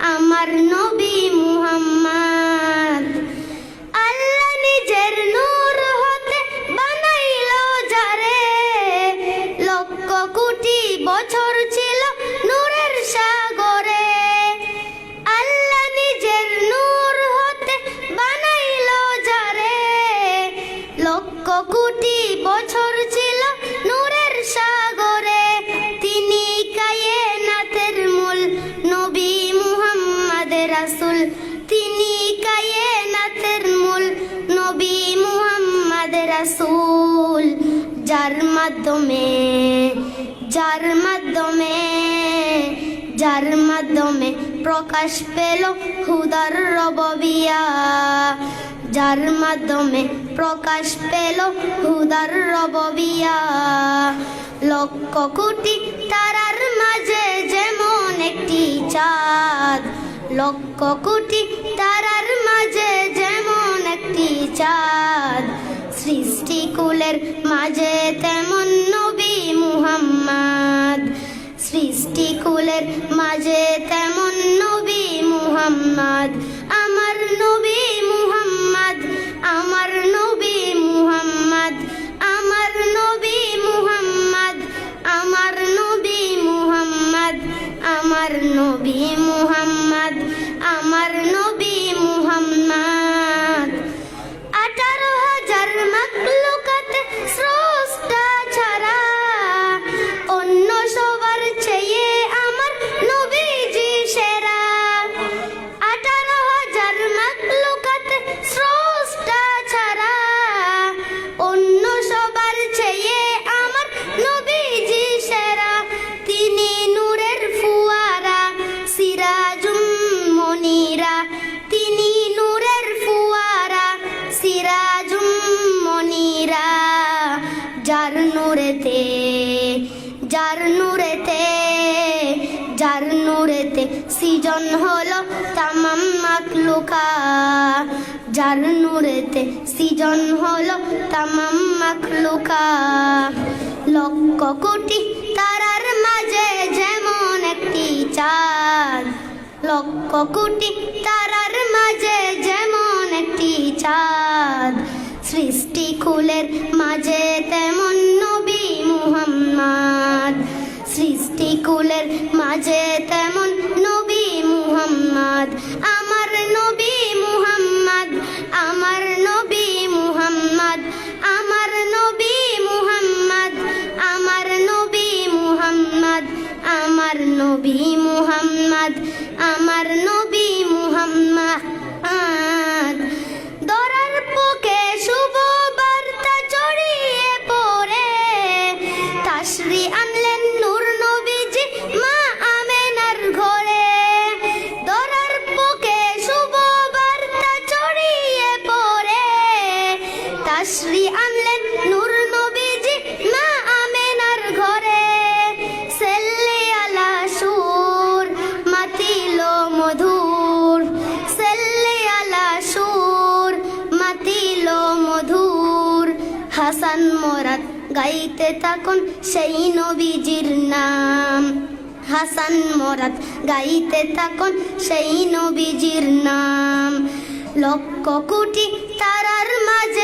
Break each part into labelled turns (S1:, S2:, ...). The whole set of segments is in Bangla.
S1: আমার নবী রাসূল, যার মাধ্যমে যার মাধ্যমে যার মাধ্যমে প্রকাশ পেল হুদার রববিয়া। যার মাধ্যমে প্রকাশ পেল হুদার রববিয়া। লক্ষ কোটি তারার মাঝে যেমন একটি চাঁদ, লক্ষ কোটি তারার মাঝে যেমন একটি চাঁদ। সৃষ্টিকুলের মাঝে তেমন নবী মুহাম্মদ। সৃষ্টিকুলের মাঝে তেমন নবী মুহাম্মদ। যার নূরেতে সৃজন হলো তামাম মাকলুকা যার নূরেতে সৃজন হলো তামাম মাকলুকা লক্ষ কোটি তারার মাঝে যেমন একটি চাঁদ। লক্ষ কোটি তারার মাঝে যেমন একটি চাঁদ। সৃষ্টিকুলের মাঝে তেমন নবী মুহাম্মদ। সৃষ্টিকুলের মাঝে তেমন নবী মুহাম্মদ। আমার নবী মুহাম্মদ, আমার নবী মুহাম্মদ, আমার নবী মুহাম্মদ, আমার নবী মুহাম্মদ, আমার নবী মুহাম্মদ, আমার তাশরি আনলেন নূর নবীজি মা আমেনার ঘরে। সেল্লে আলা সুর, মাতিল মধুর। সেল্লে আলা সুর, মাতিল মধুর। হাসান মোরাত গাইতে থাকুন সেই নবীজির নাম। হাসান মোরাত গাইতে থাকুন সেই নবীজির নাম। লক্ষ কোটি তারার মাঝে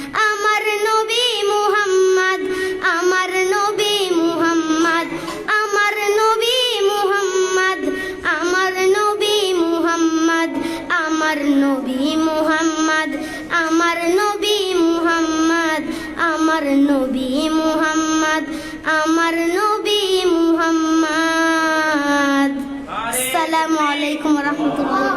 S1: আমার নবী মুহাম্মদ আমার নবী মুহাম্মদ। আসসালামু আলাইকুম রাহমাতুল্লাহ।